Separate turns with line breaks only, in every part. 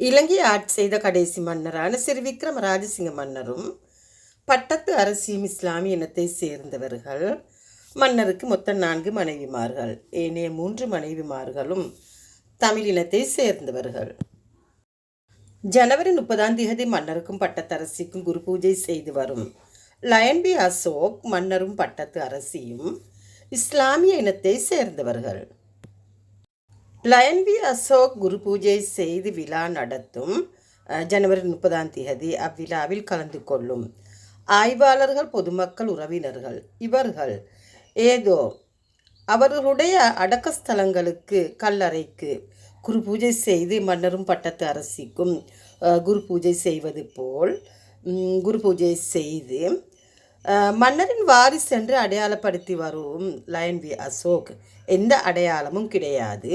இலங்கை ஆட்சி செய்த கடைசி மன்னரான சிறு விக்ரம ராஜசிங்க மன்னரும் பட்டத்து அரசியும் இஸ்லாமிய இனத்தை சேர்ந்தவர்கள். மன்னருக்கு மொத்தம் நான்கு மனைவிமார்கள். ஏனைய மூன்று மனைவிமார்களும் தமிழ் இனத்தை சேர்ந்தவர்கள். ஜனவரி முப்பதாம் தேதி மன்னருக்கும் பட்டத்தரசிக்கும் குரு பூஜை செய்து வரும் லயன் பி அசோக் மன்னரும் பட்டத்து அரசியும் இஸ்லாமிய இனத்தை சேர்ந்தவர்கள். லயன் வி அசோக் குரு பூஜை செய்து விழா நடத்தும் ஜனவரி முப்பதாம் தேதி அவ்விழாவில் கலந்து கொள்ளும். ஆய்வாளர்கள் பொதுமக்கள் உறவினர்கள் இவர்கள் ஏதோ அவர்களுடைய அடக்கஸ்தலங்களுக்கு கல்லறைக்கு குரு பூஜை செய்து மன்னரும் பட்டத்து அரசிக்கும் குரு பூஜை செய்வது போல் குரு பூஜை செய்து மன்னரின் வாரிசு என்று அடையாளப்படுத்தி வரும். லயன் வி அசோக் எந்த அடையாளமும் கிடையாது.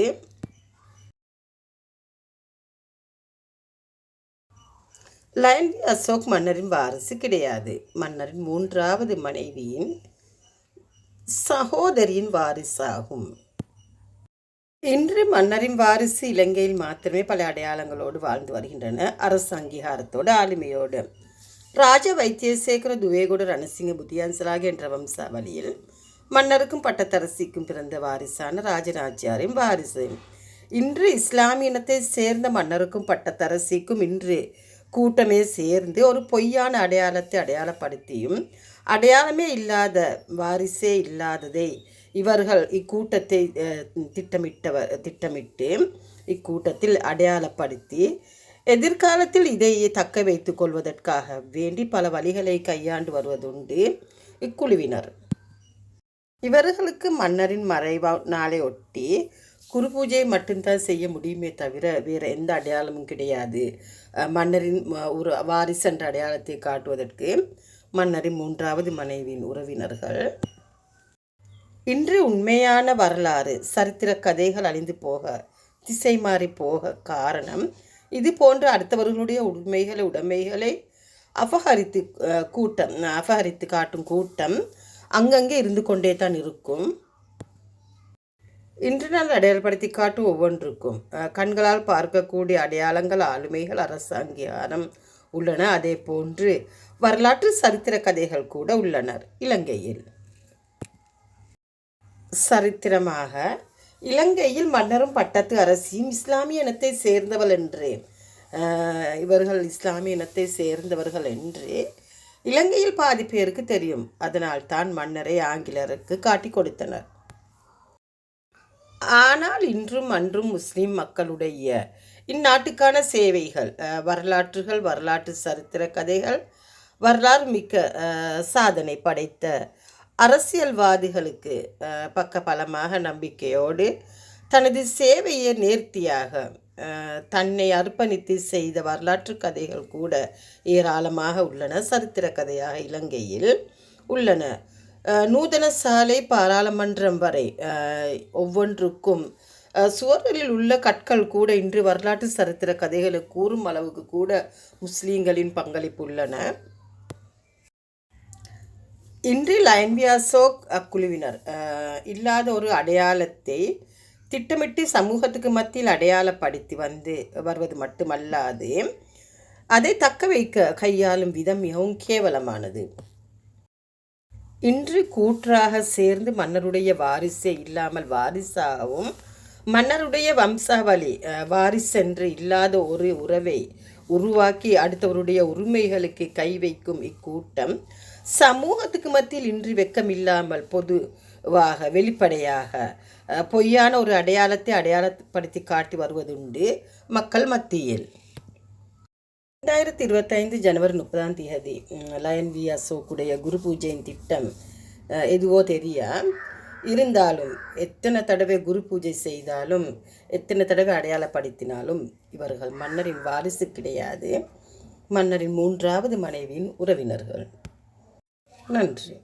லயன் அசோக் மன்னரின் வாரிசு கிடையாது. மன்னரின் மூன்றாவது மனைவியின் சகோதரியின் வாரிசாகும். இன்று மன்னரின் வாரிசு இலங்கையில் மாத்திரமே பல அடையாளங்களோடு வாழ்ந்து வருகின்றன. அரசு அங்கீகாரத்தோடு ஆளுமையோடு. ராஜ வைத்தியசேகர துவேகுட ரணசிங்க புத்தியான்சலாக என்ற வம்சாவளியில் மன்னருக்கும் பட்டத்தரசிக்கும் பிறந்த வாரிசான ராஜராஜ்யாரின் வாரிசு. இன்று இஸ்லாமிய இனத்தை சேர்ந்த மன்னருக்கும் பட்டத்தரசிக்கும் இன்று கூட்டமே சேர்ந்து ஒரு பொய்யான அடையாளத்தை அடையாளப்படுத்தியும் அடையாளமே இல்லாத வாரிசே இல்லாததை இவர்கள் இக்கூட்டத்தை திட்டமிட்டவ திட்டமிட்டவர் திட்டமிட்டு இக்கூட்டத்தில் அடையாளப்படுத்தி எதிர்காலத்தில் இதை தக்க வைத்து கொள்வதற்காக வேண்டி பல வழிகளை கையாண்டு வருவதுண்டு இக்குழுவினர். இவர்களுக்கு மன்னரின் மறைவா நாளை ஒட்டி குரு பூஜை மட்டும்தான் செய்ய முடியுமே தவிர வேறு எந்த அடையாளமும் கிடையாது. மன்னரின் ஒரு வாரிசு என்ற அடையாளத்தை காட்டுவதற்கு மன்னரின் மூன்றாவது மனைவியின் உறவினர்கள். இன்று உண்மையான வரலாறு சரித்திர கதைகள் அழிந்து போக திசை மாறி போக காரணம் இது போன்ற அடுத்தவர்களுடைய உண்மைகளை உடைமைகளை அபகரித்து கூட்டம் அபகரித்து காட்டும் கூட்டம் அங்கங்கே இருந்து கொண்டே தான் இருக்கும். இன்று நாள் அடையாளப்படுத்தி காட்டும் ஒவ்வொன்றுக்கும் கண்களால் பார்க்கக்கூடிய அடையாளங்கள் ஆளுமைகள் அரசு அங்கீகாரம் உள்ளன. அதே போன்று வரலாற்று சரித்திர கதைகள் கூட உள்ளனர். இலங்கையில் சரித்திரமாக இலங்கையில் மன்னரும் பட்டத்து அரசியும் இஸ்லாமிய இனத்தை சேர்ந்தவள் என்று இவர்கள் இஸ்லாமிய இனத்தை சேர்ந்தவர்கள் என்று இலங்கையில் பாதி பேருக்கு தெரியும். அதனால் தான் மன்னரை ஆங்கிலருக்கு காட்டிக் கொடுத்தனர். ஆனால் இன்றும் அன்றும் முஸ்லீம் மக்களுடைய இந்நாட்டுக்கான சேவைகள் வரலாற்றுகள் வரலாற்று சரித்திர கதைகள் வரலாறு மிக்க சாதனை படைத்த அரசியல்வாதிகளுக்கு பக்க பக்கபலமாக நம்பிக்கையோடு தனது சேவையை நேர்த்தியாக தன்னை அர்ப்பணித்து செய்த வரலாற்று கதைகள் கூட ஏராளமாக உள்ளன. சரித்திர கதையாக இலங்கையில் உள்ளன. நூதன சாலை பாராளுமன்றம் வரை ஒவ்வொன்றுக்கும் சுவர்களில் உள்ள கற்கள் கூட இன்று வரலாற்று சரித்திர கதைகளை கூறும் அளவுக்கு கூட முஸ்லீம்களின் பங்களிப்பு உள்ளன. இன்று லயன்பியாசோக் அக்குழுவினர் இல்லாத ஒரு அடையாளத்தை திட்டமிட்டு சமூகத்துக்கு மத்தியில் அடையாளப்படுத்தி வந்து வருவது மட்டுமல்லாது அதை தக்க வைக்க கையாளும் விதம் மிகவும் கேவலமானது. இன்று கூற்றாக சேர்ந்து மன்னருடைய வாரிசே இல்லாமல் வாரிசாகவும் மன்னருடைய வம்சாவளி வாரிசென்று இல்லாத ஒரு உறவை உருவாக்கி அடுத்தவருடைய உரிமைகளுக்கு கை வைக்கும் இக்கூட்டம் சமூகத்துக்கு மத்தியில் இன்று வெக்கமில்லாமல் பொதுவாக வெளிப்படையாக பொய்யான ஒரு அடையாளத்தை அடையாளப்படுத்தி காட்டி வருவதுண்டு மக்கள் மத்தியில். ரெண்டாயிரத்தி இருபத்தைந்து ஜனவரி முப்பதாம் தேதி லயன் வி அசோக்குடைய குரு பூஜையின் திட்டம் எதுவோ தெரியா? இருந்தாலும் எத்தனை தடவை குரு பூஜை செய்தாலும் எத்தனை தடவை அடையாளப்படுத்தினாலும் இவர்கள் மன்னரின் வாரிசு கிடையாது. மன்னரின் மூன்றாவது மனைவியின் உறவினர்கள். நன்றி.